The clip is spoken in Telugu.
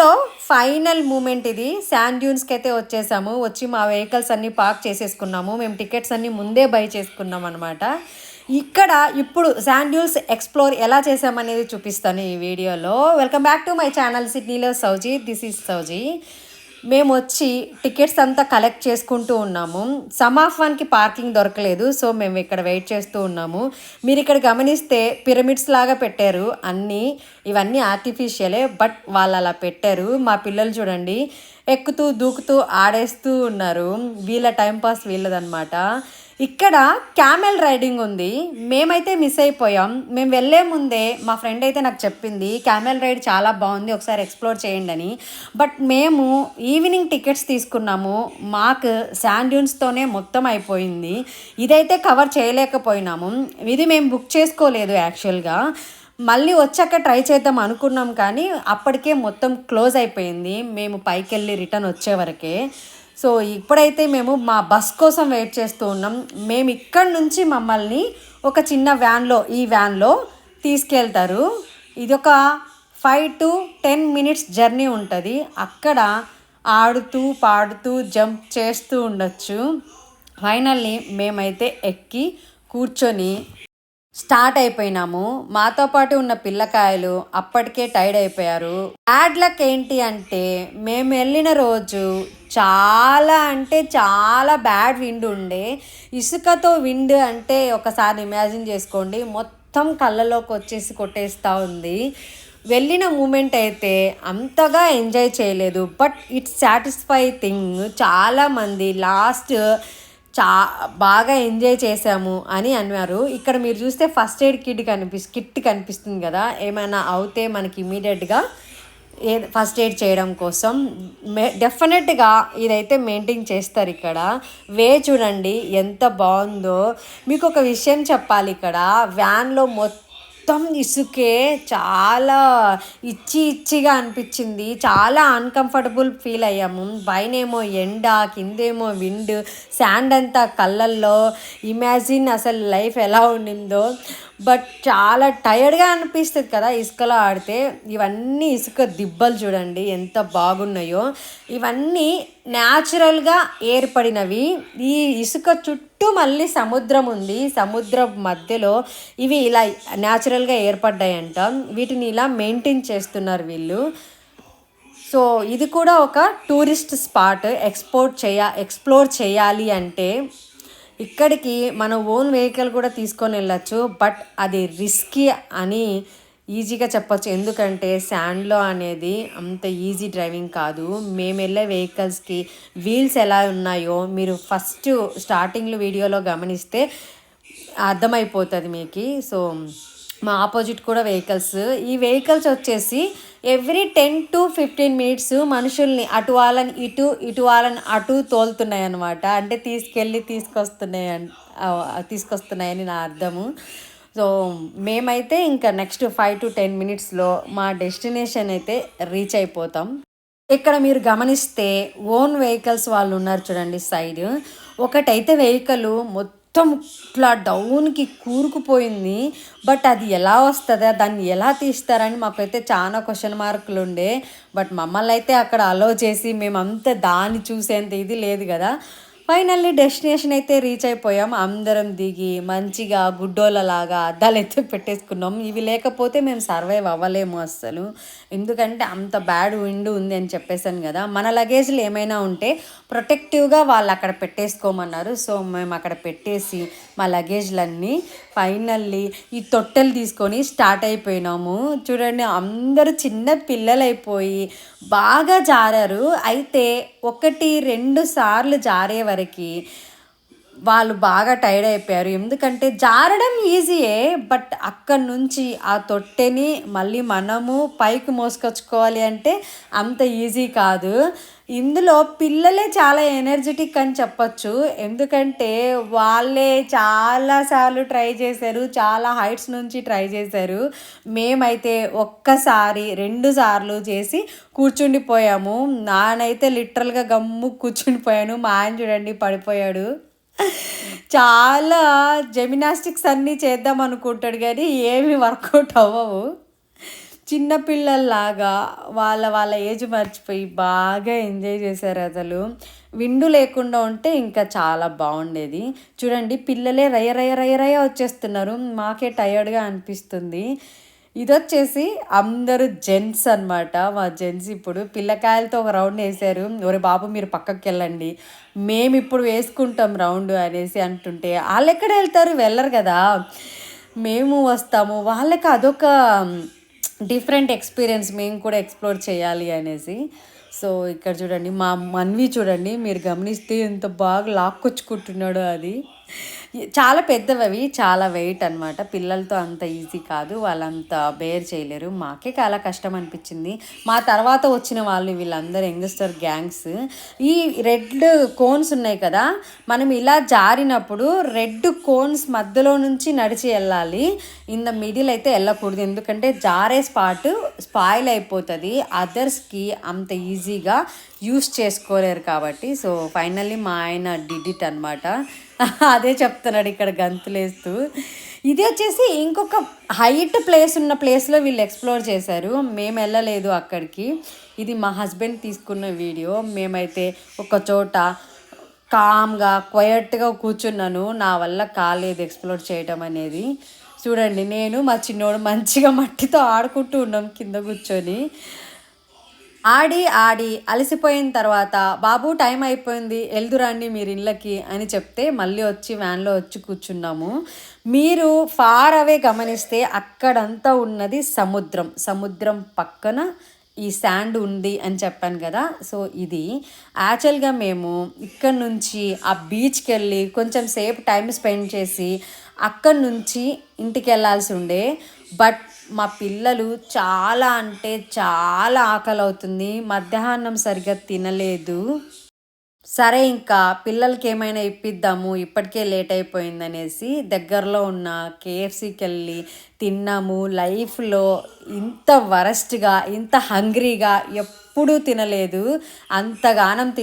ట్రిప్లో ఫైనల్ మూమెంట్ ఇది. శాండ్ డ్యూన్స్కి అయితే వచ్చేసాము. వచ్చి మా వెహికల్స్ అన్నీ పార్క్ చేసేసుకున్నాము. మేము టికెట్స్ అన్నీ ముందే బై చేసుకున్నాం అనమాట ఇక్కడ ఇప్పుడు శాండ్యూల్స్ ఎక్స్ప్లోర్ ఎలా చేసామనేది చూపిస్తాను ఈ వీడియోలో. Welcome back to my channel సిడ్నీలో సౌజీ. దిస్ ఈజ్ సౌజీ. మేము వచ్చి టికెట్స్ అంతా కలెక్ట్ చేసుకుంటూ ఉన్నాము. సమ్ ఆఫ్ వన్కి పార్కింగ్ దొరకలేదు సో మేము ఇక్కడ వెయిట్ చేస్తూ ఉన్నాము. మీరు ఇక్కడ గమనిస్తే పిరమిడ్స్ లాగా పెట్టారు అన్నీ ఇవన్నీ ఆర్టిఫిషియలే బట్ వాళ్ళు అలా పెట్టారు. మా పిల్లలు చూడండి ఎక్కుతూ దూకుతూ ఆడేస్తూ ఉన్నారు. వీళ్ళ టైంపాస్ వీళ్ళదనమాట ఇక్కడ క్యామెల్ రైడింగ్ ఉంది. మేమైతే మిస్ అయిపోయాం. మేము వెళ్ళే ముందే మా ఫ్రెండ్ అయితే నాకు చెప్పింది క్యామెల్ రైడ్ చాలా బాగుంది ఒకసారి ఎక్స్ప్లోర్ చేయండి అని. బట్ మేము ఈవినింగ్ టికెట్స్ తీసుకున్నాము. మాకు శాండ్యూన్స్తోనే మొత్తం అయిపోయింది. ఇదైతే కవర్ చేయలేకపోయినాము. ఇది మేము బుక్ చేసుకోలేదు యాక్చువల్గా మళ్ళీ వచ్చాక ట్రై చేద్దాం అనుకున్నాం కానీ అప్పటికే మొత్తం క్లోజ్ అయిపోయింది. మేము పైకి వెళ్ళి రిటర్న్ వచ్చే వరకే. సో ఇప్పుడైతే మేము మా బస్ కోసం వెయిట్ చేస్తూ ఉన్నాం. మేము ఇక్కడ నుంచి మమ్మల్ని ఒక చిన్న వ్యాన్లో ఈ వ్యాన్లో తీసుకెళ్తారు. ఇది ఒక five to ten minutes journey ఉంటుంది. అక్కడ ఆడుతూ పాడుతూ జంప్ చేస్తూ ఉండొచ్చు. ఫైనల్లీ మేమైతే ఎక్కి కూర్చొని స్టార్ట్ అయిపోయినాము. మాతో పాటు ఉన్న పిల్లకాయలు అప్పటికే టైర్డ్ అయిపోయారు. బ్యాడ్ లక్ ఏంటి అంటే మేము వెళ్ళిన రోజు చాలా అంటే చాలా బ్యాడ్ విండ్ ఉండే. ఇసుకతో విండ్ అంటే ఒకసారి ఇమాజిన్ చేసుకోండి. మొత్తం కళ్ళలోకి వచ్చేసి కొట్టేస్తూ ఉంది. వెళ్ళిన మూమెంట్ అయితే అంతగా ఎంజాయ్ చేయలేదు. But it's satisfy thing. చాలామంది లాస్ట్ చా బాగా ఎంజాయ్ చేసాము అని అన్నారు. ఇక్కడ మీరు చూస్తే ఫస్ట్ ఎయిడ్ కిట్ కనిపి కిట్ కనిపిస్తుంది కదా. ఏమైనా అవుతే మనకి ఇమీడియట్గా ఏ ఫస్ట్ ఎయిడ్ చేయడం కోసం. మే డెఫినెట్గా ఇదైతే మెయింటైన్ చేస్తారు ఇక్కడ. వే చూడండి ఎంత బాగుందో. మీకు ఒక విషయం చెప్పాలి ఇక్కడ. వ్యాన్లో మొత్తం మొత్తం ఇసుకే చాలా ఇచ్చి ఇచ్చిగా అనిపించింది. చాలా అన్కంఫర్టబుల్ ఫీల్ అయ్యాము పైనేమో ఎండ కిందేమో విండ్ శాండ్ అంతా కళ్ళల్లో. ఇమాజిన్ అసలు లైఫ్ ఎలా ఉండిందో. బట్ చాలా టైర్డ్గా అనిపిస్తుంది కదా ఇసుకలో ఆడితే. ఇవన్నీ ఇసుక దిబ్బలు చూడండి ఎంత బాగున్నాయో. ఇవన్నీ న్యాచురల్గా ఏర్పడినవి. ఈ ఇసుక చుట్టూ మళ్ళీ సముద్రం ఉంది. సముద్రం మధ్యలో ఇవి ఇలా న్యాచురల్గా ఏర్పడ్డాయంట. వీటిని ఇలా మెయింటైన్ చేస్తున్నారు వీళ్ళు. సో ఇది కూడా ఒక టూరిస్ట్ స్పాట్. ఎక్స్పోర్ట్ చేయ ఎక్స్ప్లోర్ చేయాలి అంటే ఇక్కడికి మన ఓన్ వెహికల్ కూడా తీసుకొని వెళ్ళచ్చు బట్ అది రిస్కీ అని ఈజీగా చెప్పచ్చు. ఎందుకంటే శాండ్లో అనేది అంత ఈజీ డ్రైవింగ్ కాదు. మేము వెళ్ళే వెహికల్స్కి వీల్స్ ఎలా ఉన్నాయో మీరు ఫస్ట్ స్టార్టింగ్లో వీడియోలో గమనిస్తే అర్థమైపోతుంది మీకు. సో మా ఆపోజిట్ కూడా వెహికల్స్. ఈ వెహికల్స్ వచ్చేసి every ten to fifteen minutes మనుషుల్ని అటు వాళ్ళని ఇటు ఇటు వాళ్ళని అటు తోలుతున్నాయి అనమాట అంటే తీసుకెళ్ళి తీసుకొస్తున్నాయి తీసుకొస్తున్నాయని నా అర్థము. సో మేమైతే ఇంకా నెక్స్ట్ ఫైవ్ టు టెన్ మినిట్స్లో మా డెస్టినేషన్ అయితే రీచ్ అయిపోతాం. ఇక్కడ మీరు గమనిస్తే ఓన్ వెహికల్స్ వాళ్ళు ఉన్నారు చూడండి సైడ్. ఒకటైతే వెహికల్ మొత్తం మొత్తం ఇట్లా డౌన్కి కూరుకుపోయింది. బట్ అది ఎలా వస్తుందా? దాన్ని ఎలా తీస్తారని మాకైతే చాలా క్వశ్చన్ మార్కులు ఉండే. బట్ మమ్మల్ని అయితే అక్కడ అలో చేసి మేమంతా దాన్ని చూసేంత ఇది లేదు కదా. ఫైనల్లీ డెస్టినేషన్ అయితే రీచ్ అయిపోయాం. అందరం దిగి మంచిగా గుడ్డోళ్ళలాగా అద్దాలు అయితే పెట్టేసుకున్నాం. ఇవి లేకపోతే మేము సర్వైవ్ అవ్వలేము అస్సలు. ఎందుకంటే అంత బ్యాడ్ విండ్ ఉంది అని చెప్పేసాను కదా. మన లగేజ్లు ఏమైనా ఉంటే ప్రొటెక్టివ్గా వాళ్ళు అక్కడ పెట్టేసుకోమన్నారు. సో మేము అక్కడ పెట్టేసి మా లగేజ్లన్నీ ఫైనల్లీ ఈ తొట్టెలు తీసుకొని స్టార్ట్ అయిపోయినాము. చూడండి అందరూ చిన్న పిల్లలు అయిపోయి బాగా జారారు. అయితే ఒకటి రెండు సార్లు జారే వచ్చేసరికి వాళ్ళు బాగా టైర్డ్ అయిపోయారు. ఎందుకంటే జారడం ఈజీయే బట్ అక్కడి నుంచి ఆ తొట్టెని మళ్ళీ మనము పైకి మోసుకొచ్చుకోవాలి అంటే అంత ఈజీ కాదు. ఇందులో పిల్లలే చాలా ఎనర్జెటిక్ అని చెప్పచ్చు. ఎందుకంటే వాళ్ళే చాలాసార్లు ట్రై చేశారు చాలా హైట్స్ నుంచి ట్రై చేశారు. మేమైతే ఒక్కసారి రెండు సార్లు చేసి కూర్చుండిపోయాము. నానైతే లిటరల్గా గమ్ము కూర్చుండిపోయాను. మా ఆయన చూడండి పడిపోయాడు. చాలా జిమ్నాస్టిక్స్ అన్నీ చేద్దాం అనుకుంటాడు కానీ ఏమి వర్కౌట్ అవ్వవు. చిన్నపిల్లల్లాగా వాళ్ళ వాళ్ళ ఏజ్ మర్చిపోయి బాగా ఎంజాయ్ చేశారు అసలు. విండు లేకుండా ఉంటే ఇంకా చాలా బాగుండేది. చూడండి పిల్లలే రయ రయ రయ రయ వచ్చేస్తున్నారు. మాకే టయర్డ్గా అనిపిస్తుంది. ఇది వచ్చేసి అందరూ జెంట్స్ అన్నమాట. మా జెంట్స్ ఇప్పుడు పిల్లకాయలతో ఒక రౌండ్ వేశారు. ఒరే బాబు మీరు పక్కకి వెళ్ళండి మేము ఇప్పుడు వేసుకుంటాం రౌండ్ అనేసి అంటుంటే వాళ్ళు ఎక్కడ వెళ్తారు? వెళ్ళరు కదా. మేము వస్తాము. వాళ్ళకి అదొక డిఫరెంట్ ఎక్స్పీరియన్స్ మేము కూడా ఎక్స్ప్లోర్ చేయాలి అనేసి. సో ఇక్కడ చూడండి మా మన్వి చూడండి మీరు గమనిస్తే ఎంత బాగా లాక్కొచ్చుకుంటున్నాడో అది. చాలా పెద్దవి అవి చాలా వెయిట్ అనమాట పిల్లలతో అంత ఈజీ కాదు. వాళ్ళంత బేర్ చేయలేరు. మాకే చాలా కష్టం అనిపించింది. మా తర్వాత వచ్చిన వాళ్ళు వీళ్ళందరూ యంగ్స్టర్ గ్యాంగ్స్. ఈ రెడ్ కోన్స్ ఉన్నాయి కదా మనం ఇలా జారినప్పుడు రెడ్ కోన్స్ మధ్యలో నుంచి నడిచి వెళ్ళాలి. ఇన్ ద మిడిల్ అయితే వెళ్ళకూడదు. ఎందుకంటే జారే స్పాట్ స్పాయిల్ అయిపోతుంది. అదర్స్కి అంత ఈజీగా యూస్ చేసుకోలేరు కాబట్టి. సో ఫైనల్లీ మా ఆయన డిడిట్ అనమాట అదే చెప్తున్నాడు ఇక్కడ గంతులేస్తూ. ఇది వచ్చేసి ఇంకొక హైట్ ప్లేస్ ఉన్న ప్లేస్లో వీళ్ళు ఎక్స్ప్లోర్ చేశారు. మేము వెళ్ళలేదు అక్కడికి. ఇది మా హస్బెండ్ తీసుకున్న వీడియో. మేమైతే ఒక చోట కామ్గా క్వయట్గా కూర్చున్నాను. నా వల్ల కాలేదు ఎక్స్ప్లోర్ చేయటం అనేది. చూడండి నేను మా చిన్నోడు మంచిగా మట్టితో ఆడుకుంటూ ఉన్నాం కింద కూర్చొని. ఆడి ఆడి అలసిపోయిన తర్వాత బాబు టైం అయిపోయింది వెళ్దురండి మీరు ఇళ్ళకి అని చెప్తే మళ్ళీ వచ్చి వ్యాన్లో వచ్చి కూర్చున్నాము. మీరు ఫార్ అవే గమనిస్తే అక్కడంతా ఉన్నది సముద్రం. సముద్రం పక్కన ఈ శాండ్ ఉంది అని చెప్పాను కదా. సో ఇది. యాక్చువల్గా మేము ఇక్కడ నుంచి ఆ బీచ్కి వెళ్ళి కొంచెం సేపు టైం స్పెండ్ చేసి అక్కడి నుంచి ఇంటికి వెళ్ళాల్సి ఉండే. బట్ మా పిల్లలు చాలా అంటే చాలా ఆకలి అవుతుంది మధ్యాహ్నం సరిగ్గా తినలేదు. సరే ఇంకా పిల్లలకి ఏమైనా ఇప్పిద్దాము. ఇప్పటికే లేట్ అయిపోయిందనేసి దగ్గరలో ఉన్న కేఎఫ్సీకి వెళ్ళి తిన్నాము. లైఫ్లో ఇంత వరస్ట్గా ఇంత హంగ్రీగా ఎప్పుడూ తినలేదు. అంతగానం తిన్